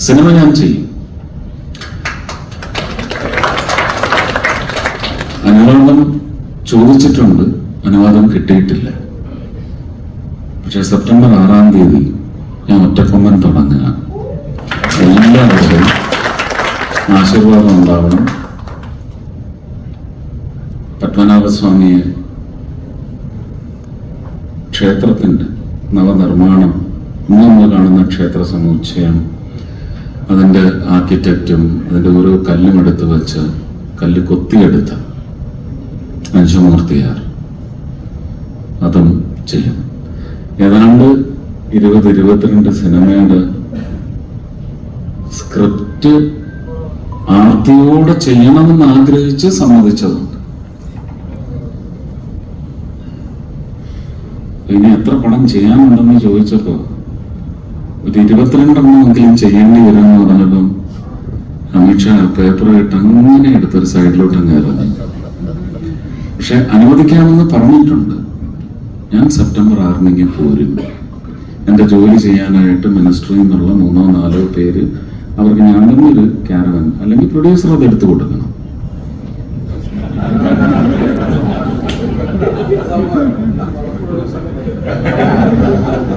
Cinema ഞാൻ ചെയ്യും. അനുവാദം ചോദിച്ചിട്ടുണ്ട്. അനുവാദം കിട്ടിയിട്ടില്ല. പക്ഷെ സെപ്റ്റംബർ ആറാം തീയതി ഞാൻ ഒറ്റക്കൊമ്പൻ തുടങ്ങുക എല്ലാവരുടെയും ആശീർവാദം ഉണ്ടാവണം. പത്മനാഭസ്വാമിയെ ക്ഷേത്രത്തിന്റെ നവനിർമ്മാണം ഇന്ന് നമ്മൾ കാണുന്ന ക്ഷേത്ര സമുച്ചയം അതിന്റെ ആർക്കിടെക്റ്റും അതിന്റെ ഓരോ കല്ലും എടുത്ത് വെച്ച് കല്ല് കൊത്തിയെടുത്ത അഞ്ചുമൂർത്തിയാർ അതും ചെയ്യും. ഏതാണ്ട് ഇരുപത് ഇരുപത്തിരണ്ട് സിനിമയുടെ സ്ക്രിപ്റ്റ് ആർത്തിയോടെ ചെയ്യണമെന്ന് ആഗ്രഹിച്ച് സമ്മതിച്ചതുണ്ട്. ഇനി എത്ര പടം ചെയ്യാനുണ്ടെന്ന് ചോദിച്ചപ്പോ ഒരു ഇരുപത്തിരണ്ടെണ്ണമെങ്കിലും ചെയ്യേണ്ടി വരുമെന്ന് പറഞ്ഞപ്പം അമിത്ഷാ പേപ്പർ ഇട്ട് അങ്ങനെ എടുത്തൊരു സൈഡിലോട്ട് അങ്ങ് ഇറങ്ങി. പക്ഷെ അനുവദിക്കാമെന്ന് പറഞ്ഞിട്ടുണ്ട്. ഞാൻ സെപ്റ്റംബർ ആറിനെങ്കിൽ പോരും. എന്റെ ജോലി ചെയ്യാനായിട്ട് മിനിസ്ട്രിയിൽ നിന്നുള്ള മൂന്നോ നാലോ പേര് അവർക്ക് തന്നെ ഒരു ക്യാരവൻ അല്ലെങ്കിൽ പ്രൊഡ്യൂസർ അത് എടുത്തു കൊടുക്കണം.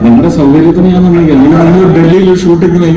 നിങ്ങളുടെ സൗകര്യത്തിന് ഞാൻ നിങ്ങൾ ഡൽഹിയിൽ ഷൂട്ടിങ്ങിന്